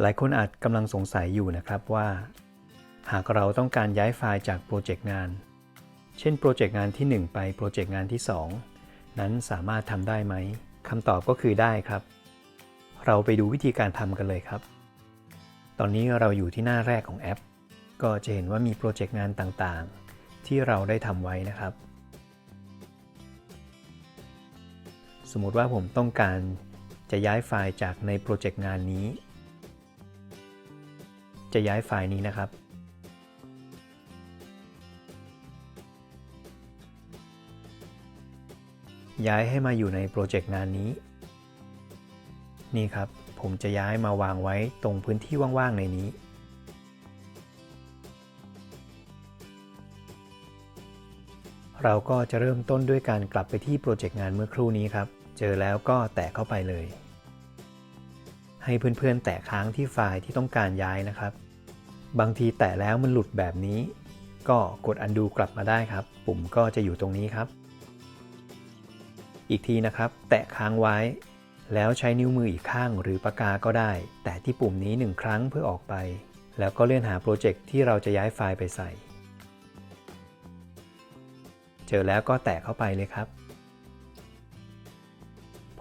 หลายคนอาจกำลังสงสัยอยู่นะครับว่า หากเราต้องการย้ายไฟล์จากโปรเจกต์งาน เช่นโปรเจกต์งานที่ 1 ไปโปรเจกต์งานที่ 2 นั้นสามารถทำได้ไหมคำตอบก็คือได้ครับ เราไปดูวิธีการทำกันเลยครับ ตอนนี้เราอยู่ที่หน้าแรกของแอป ก็จะเห็นว่ามีโปรเจกต์งานต่างๆ ที่เราได้ทำไว้นะครับ สมมติว่าผมต้องการจะย้ายไฟล์จากในโปรเจกต์งานนี้ จะย้ายไฟล์นี้นะครับ ย้ายให้มาอยู่ในโปรเจกต์งานนี้ นี่ครับ ผมจะย้ายมาวางไว้ตรงพื้นที่ว่างๆในนี้ เราก็จะเริ่มต้นด้วยการกลับไปที่โปรเจกต์งานเมื่อครู่นี้ครับ เจอแล้วก็แตะเข้าไปเลยให้เพื่อนๆ แตะค้างที่ไฟล์ที่ต้องการย้ายนะครับ บางทีแตะแล้วมันหลุดแบบนี้ ก็กด undo กลับมาได้ครับ ปุ่มก็จะอยู่ตรงนี้ครับ อีกทีนะครับ แตะค้างไว้ แล้วใช้นิ้วมืออีกข้างหรือปากกาก็ได้ แตะที่ปุ่มนี้หนึ่งครั้งเพื่อออกไป แล้วก็เลื่อนหาโปรเจกต์ที่เราจะย้ายไฟล์ไปใส่ เจอแล้วก็แตะเข้าไปเลยครับ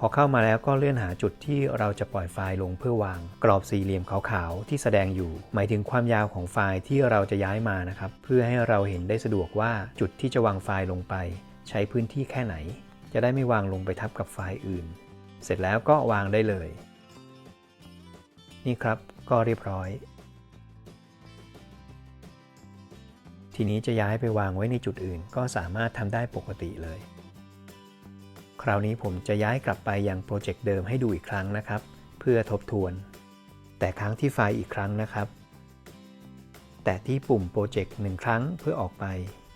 อเข้ามาแล้วก็เลื่อนหาจุดที่เราจะปล่อยไฟล์ลงเพื่อวางกรอบสี่เหลี่ยมขาวๆที่แสดงอยู่ หมายถึงความยาวของไฟล์ที่เราจะย้ายมานะครับ เพื่อให้เราเห็นได้สะดวกว่าจุดที่จะวางไฟล์ลงไป ใช้พื้นที่แค่ไหน จะได้ไม่วางลงไปทับกับไฟล์อื่น เสร็จแล้วก็วางได้เลย นี่ครับก็เรียบร้อย ทีนี้จะย้ายไปวางไว้ในจุดอื่น ก็สามารถทำได้ปกติเลย คราวนี้ผมจะย้ายกลับไปยังโปรเจกต์เดิมให้ดูอีกครั้งนะครับ เพื่อทบทวน แต่ครั้งที่ไฟล์อีกครั้งนะครับ แต่ที่ปุ่มโปรเจกต์หนึ่งครั้งเพื่อออกไป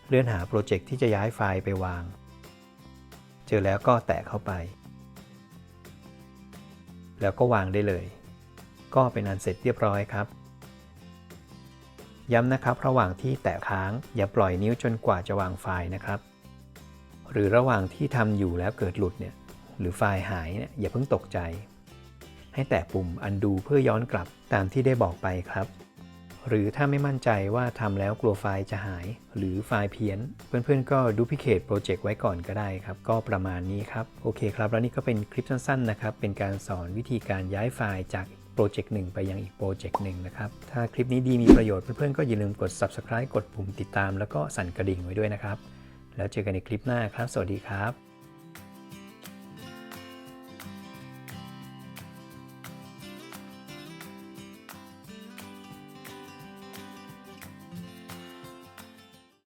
เลื่อนหาโปรเจกต์ที่จะย้ายไฟล์ไปวาง เจอแล้วก็แตะเข้าไป แล้วก็วางได้เลย ก็เป็นอันเสร็จเรียบร้อยครับย้ำนะครับ ระหว่างที่แตะค้างอย่าปล่อยนิ้วจนกว่าจะวางไฟล์นะครับ หรือระหว่างที่ทำอยู่แล้วเกิดหลุดเนี่ยหรือไฟล์หายเนี่ยอย่าเพิ่งตกใจ ให้แตะปุ่ม undo เพื่อย้อนกลับตามที่ได้บอกไปครับ หรือถ้าไม่มั่นใจว่าทำแล้วกลัวไฟล์จะหาย หรือไฟล์เพี้ยน เพื่อนๆ ก็ดูพิเคทโปรเจกต์ไว้ก่อนก็ได้ครับ ก็ประมาณนี้ครับ โอเคครับ แล้วนี่ก็เป็นคลิปสั้นๆนะครับ เป็นการสอนวิธีการย้ายไฟล์จากโปรเจกต์หนึ่งไปยังอีกโปรเจกต์หนึ่งนะครับ ถ้าคลิปนี้ดีมีประโยชน์เพื่อนๆก็อย่าลืมกด subscribe กดปุ่มติดตามแล้วก็สั่นกระดิ่งไว้ด้วยนะครับ แล้วเจอกันในคลิปหน้าครับ สวัสดีครับ